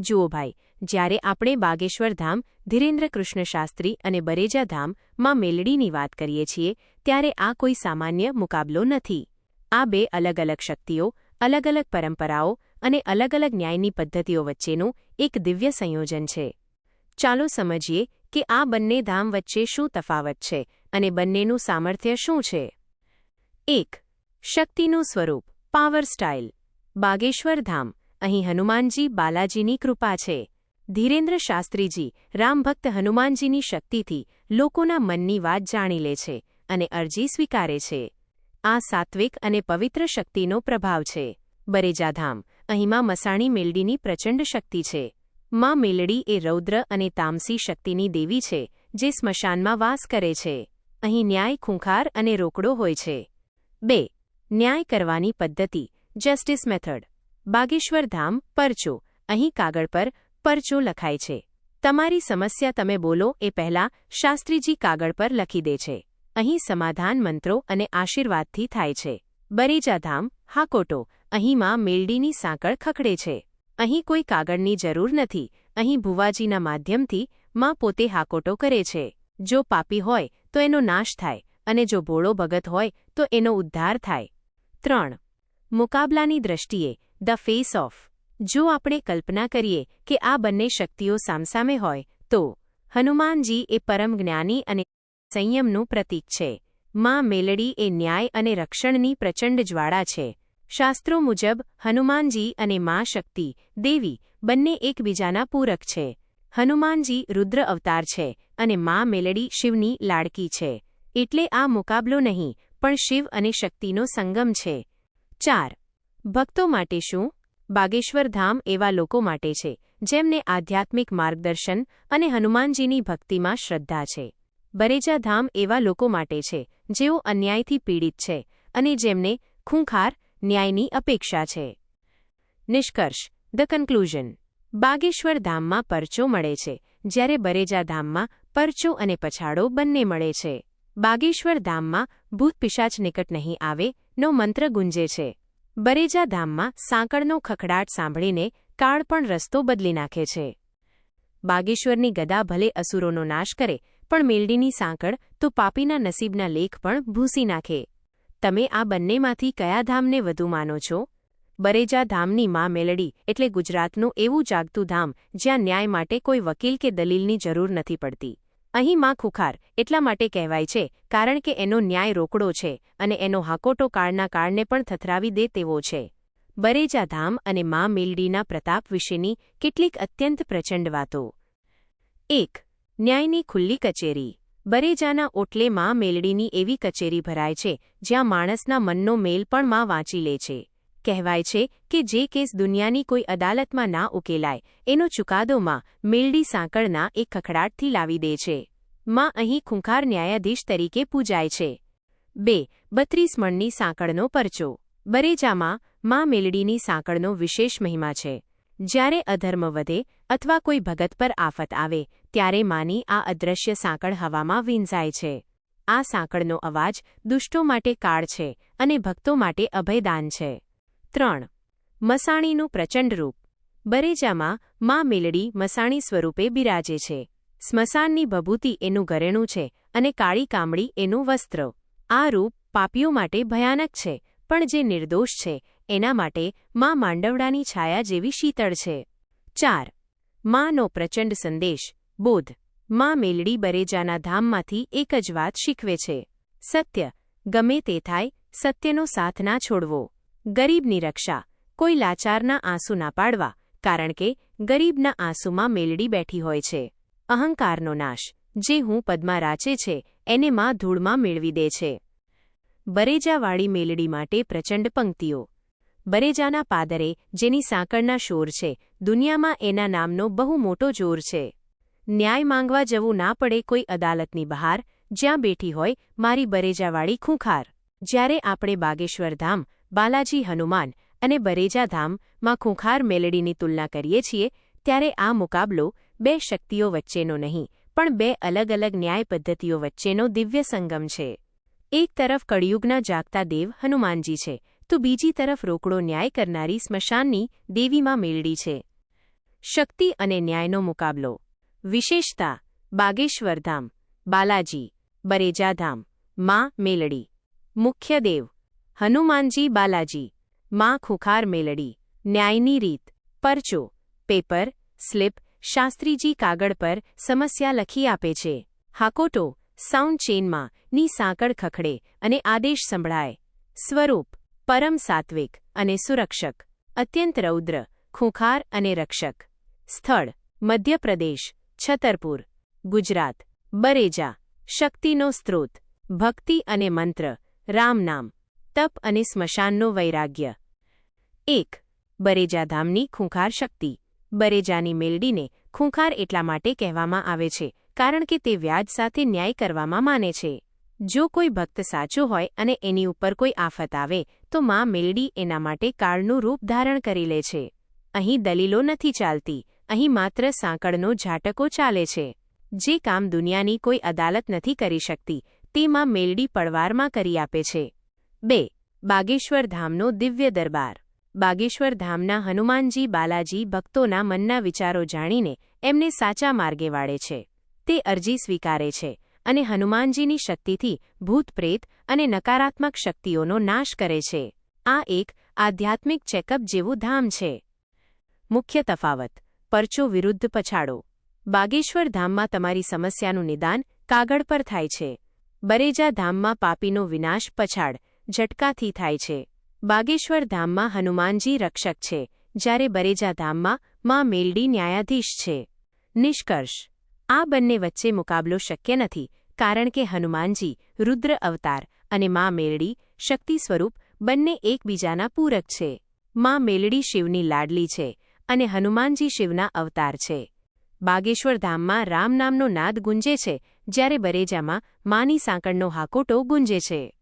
જુઓ ભાઈ, જ્યારે આપણે બાગેશ્વર ધામ ધીરેન્દ્ર કૃષ્ણ શાસ્ત્રી અને બરેજા ધામમાં મેલડીની વાત કરીએ છીએ, ત્યારે આ કોઈ સામાન્ય મુકાબલો નથી. આ બે અલગ અલગ શક્તિઓ અલગ અલગ પરંપરાઓ અને અલગ અલગ ન્યાયની પદ્ધતિઓ વચ્ચેનું એક દિવ્ય સંયોજન છે. ચાલો સમજીએ કે આ બંને ધામ વચ્ચે શું તફાવત છે અને બંનેનું સામર્થ્ય શું છે. એક, શક્તિનું સ્વરૂપ, પાવર સ્ટાઇલ. બાગેશ્વર ધામ અહીં હનુમાનજી બાલાજીની કૃપા છે. ધીરેન્દ્ર શાસ્ત્રીજી રામભક્ત હનુમાનજીની શક્તિથી લોકોના મનની વાત જાણી લે છે અને અરજી સ્વીકારે છે. આ સાત્વિક અને પવિત્ર શક્તિનો પ્રભાવ છે. બરેજાધામ અહીંમાં મસાણી મેલડીની પ્રચંડ શક્તિ છે. માં મેલડી એ રૌદ્ર અને તામસી શક્તિની દેવી છે, જે સ્મશાનમાં વાસ કરે છે. અહીં ન્યાય ખૂંખાર અને રોકડો હોય છે. બે, ન્યાય કરવાની પદ્ધતિ, જસ્ટિસ મેથડ. બાગેશ્વર ધામ, પરચો. અહીં કાગળ પર પરચો લખાય છે. તમારી સમસ્યા તમે બોલો એ પહેલા શાસ્ત્રીજી કાગળ પર લખી દે છે. અહીં સમાધાન મંત્રો અને આશીર્વાદથી થાય છે. બરેજા ધામ, હાકોટો. અહીંમાં મેલડીની સાંકળ ખખડે છે. અહીં કોઈ કાગળની જરૂર નથી. અહીં ભુવાજીના માધ્યમથી માં પોતે હાકોટો કરે છે. જો પાપી હોય, તો એનો નાશ થાય અને જો ભોળો ભગત હોય, તો એનો ઉદ્ધાર થાય. ત્રણ. મુકાબલાની દ્રષ્ટિએ ધ ફેસ ઓફ. જો આપણે કલ્પના કરીએ કે આ બંને શક્તિઓ સામસામે હોય, તો હનુમાનજી એ પરમ જ્ઞાની અને સંયમનું પ્રતીક છે. માં મેલડી એ ન્યાય અને રક્ષણની પ્રચંડ જ્વાળા છે. શાસ્ત્રો મુજબ, હનુમાનજી અને મા શક્તિ, દેવી, બંને એકબીજાના પૂરક છે. હનુમાનજી રુદ્ર અવતાર છે અને મા મેલડી શિવની લાડકી છે. એટલે આ મુકાબલો નહીં, પણ શિવ અને શક્તિનો સંગમ છે. ચાર ભક્તો માટે શું? બાગેશ્વર ધામ એવા લોકો માટે છે, જેમને આધ્યાત્મિક માર્ગદર્શન અને હનુમાનજીની ભક્તિમાં શ્રદ્ધા છે. બરેજા ધામ એવા લોકો માટે છે, જેઓ અન્યાયથી પીડિત છે અને જેમને ખૂંખાર ન્યાયની અપેક્ષા છે. નિષ્કર્ષ, ધ કન્ક્લુઝન. બાગેશ્વર ધામમાં પરચો મળે છે, જ્યારે બરેજા ધામમાં પરચો અને પછાડો બંને મળે છે. બાગેશ્વર ધામમાં ભૂત પિશાચ નિકટ નહીં આવે, નો મંત્ર ગુંજે છે. બરેજા ધામમાં સાંકળનો ખખડાટ સાંભળીને કાળ પણ રસ્તો બદલી નાખે છે. બાગેશ્વરની ગદા ભલે અસુરોનો નાશ કરે, પણ મેલડીની સાંકળ તો પાપીના નસીબના લેખ પણ ભૂસી નાખે. તમે આ બંનેમાંથી કયા ધામને વધુ માનો છો? બરેજા ધામની મા મેલડી એટલે ગુજરાતનું એવું જાગતું ધામ જ્યાં ન્યાય માટે કોઈ વકીલ કે દલીલની જરૂર નથી પડતી. અહીં માં ખુખાર એટલા માટે કહેવાય છે, કારણ કે એનો ન્યાય રોકડો છે અને એનો હાકોટો કાળના કાળને પણ થથરાવી દે તેવો છે. બરેજા ધામ અને માં મેલડીના પ્રતાપ વિશેની કેટલીક અત્યંત પ્રચંડ વાતો. એક, ન્યાયની ખુલ્લી કચેરી. બરેજાના ઓટલે માં મેલડીની એવી કચેરી ભરાય છે, જ્યાં માણસના મનનો મેલ પણ માં વાંચી લે છે. કહેવાય છે કે જે કેસ દુનિયાની કોઈ અદાલતમાં ના ઉકેલાય, એનો ચુકાદોમાં મેલડી સાંકળના એક ખખડાટથી લાવી દે છે. માં અહીં ખૂંખાર ન્યાયાધીશ તરીકે પૂજાય છે. બે, બત્રીસ મણની સાંકળનો પરચો. બરેજામાં માં મેલડીની સાંકળનો વિશેષ મહિમા છે. જ્યારે અધર્મ વધે અથવા કોઈ ભગત પર આફત આવે, ત્યારે માની આ અદૃશ્ય સાંકળ હવામાં વીંઝાય છે. આ સાંકળનો અવાજ દુષ્ટો માટે કાળ છે અને ભક્તો માટે અભયદાન છે. ત્રણ. મસાણીનું પ્રચંડ રૂપ. બરેજામાં મા મેલડી મસાણી સ્વરૂપે બિરાજે છે. સ્મશાનની ભભૂતિ એનું ઘરેણું છે અને કાળી કામડી એનું વસ્ત્ર. આ રૂપ પાપીઓ માટે ભયાનક છે, પણ જે નિર્દોષ છે, એના માટે મા માંડવડાની છાયા જેવી શીતળ છે. ચાર. માનો પ્રચંડ સંદેશ, બોધ. મા મેલડી બરેજાના ધામમાંથી એક જ વાત શીખવે છે. સત્ય. ગમે તે થાય, સત્યનો સાથ ના છોડવો. ગરીબની રક્ષા, કોઈ લાચારના આંસુ ના પાડવા, કારણ કે ગરીબના આંસુમાં મેલડી બેઠી હોય છે. અહંકારનો નાશ, જે હું પદમાં રાચે છે, એને માં ધૂળમાં મેળવી દે છે. બરેજાવાળી મેલડી માટે પ્રચંડ પંક્તિઓ. બરેજાના પાદરે, જેની સાંકળના શોર છે, દુનિયામાં એના નામનો બહુ મોટો જોર છે. ન્યાય માંગવા જવું ના પડે કોઈ અદાલતની બહાર, જ્યાં બેઠી હોય, મારી બરેજાવાળી ખૂંખાર. જ્યારે આપણે બાગેશ્વર ધામ બાલાજી હનુમાન અને બરેજા ધામમાં ખૂંખાર મેલડીની તુલના કરીએ છીએ, ત્યારે આ મુકાબલો બે શક્તિઓ વચ્ચેનો નહીં, પણ બે અલગ અલગ ન્યાય પદ્ધતિઓ વચ્ચેનો દિવ્ય સંગમ છે. એક તરફ કળિયુગના જાગતા દેવ હનુમાનજી છે, તો બીજી તરફ રોકડો ન્યાય કરનારી સ્મશાનની દેવીમાં મેલડી છે. શક્તિ અને ન્યાયનો મુકાબલો. વિશેષતા, બાગેશ્વર ધામ, બાલાજી બરેજાધામમાં મેલડી. મુખ્ય દેવ હનુમાનજી બાલાજી માં ખુખાર મેલડી ન્યાયની રીત પરચો પેપર સ્લિપ શાસ્ત્રીજી કાગળ પર સમસ્યા લખી આપે છે હાકોટો સાઉન્ડ ચેનમાં ની સાંકળ ખખડે અને આદેશ સંભળાય સ્વરૂપ પરમ સાત્વિક અને સુરક્ષક અત્યંત રૌદ્ર ખૂંખાર અને રક્ષક સ્થળ મધ્યપ્રદેશ છતરપુર ગુજરાત બરેજા શક્તિનો સ્ત્રોત ભક્તિ અને મંત્ર રામ નામ તપ અને સ્મશાનનો વૈરાગ્ય. એક, બરેજા ધામની ખૂંખાર શક્તિ. બરેજાની મેલડીને ખૂંખાર એટલા માટે કહેવામાં આવે છે, કારણ કે તે વ્યાજ સાથે ન્યાય કરવામાં માને છે. જો કોઈ ભક્ત સાચો હોય અને એની ઉપર કોઈ આફત આવે, તો માં મેલડી એના માટે કાળનું રૂપ ધારણ કરી લે છે. અહીં દલીલો નથી ચાલતી, અહીં માત્ર સાંકળનો ઝાટકો ચાલે છે. જે કામ દુનિયાની કોઈ અદાલત નથી કરી શકતી, તે માં મેલડી પડવારમાં કરી આપે છે. બે, બાગેશ્વર ધામનો દિવ્ય દરબાર. બાગેશ્વર ધામના હનુમાનજી, બાલાજી ભક્તોના મનના વિચારો જાણીને એમને સાચા માર્ગે વાળે છે. તે અરજી સ્વીકારે છે અને હનુમાનજીની શક્તિથી ભૂતપ્રેત અને નકારાત્મક શક્તિઓનો નાશ કરે છે. આ એક આધ્યાત્મિક ચેકઅપ જેવું ધામ છે. મુખ્ય તફાવત, પરચો વિરુદ્ધ પછાડો. બાગેશ્વર ધામમાં તમારી સમસ્યાનું નિદાન કાગળ પર થાય છે. બરેજા ધામમાં પાપીનો વિનાશ પછાડ ઝટકાથી થાય છે. બાગેશ્વર ધામમાં હનુમાનજી રક્ષક છે, જ્યારે બરેજા ધામમાં માં મેલડી ન્યાયાધીશ છે. નિષ્કર્ષ. આ બંને વચ્ચે મુકાબલો શક્ય નથી, કારણ કે હનુમાનજી રુદ્ર અવતાર અને માં મેલડી શક્તિ સ્વરૂપ બંને એકબીજાના પૂરક છે. માં મેલડી શિવની લાડલી છે અને હનુમાનજી શિવના અવતાર છે. બાગેશ્વર ધામમાં રામ નામનો નાદ ગુંજે છે, જ્યારે બરેજામાં માની સાંકળનો હાકોટો ગુંજે છે.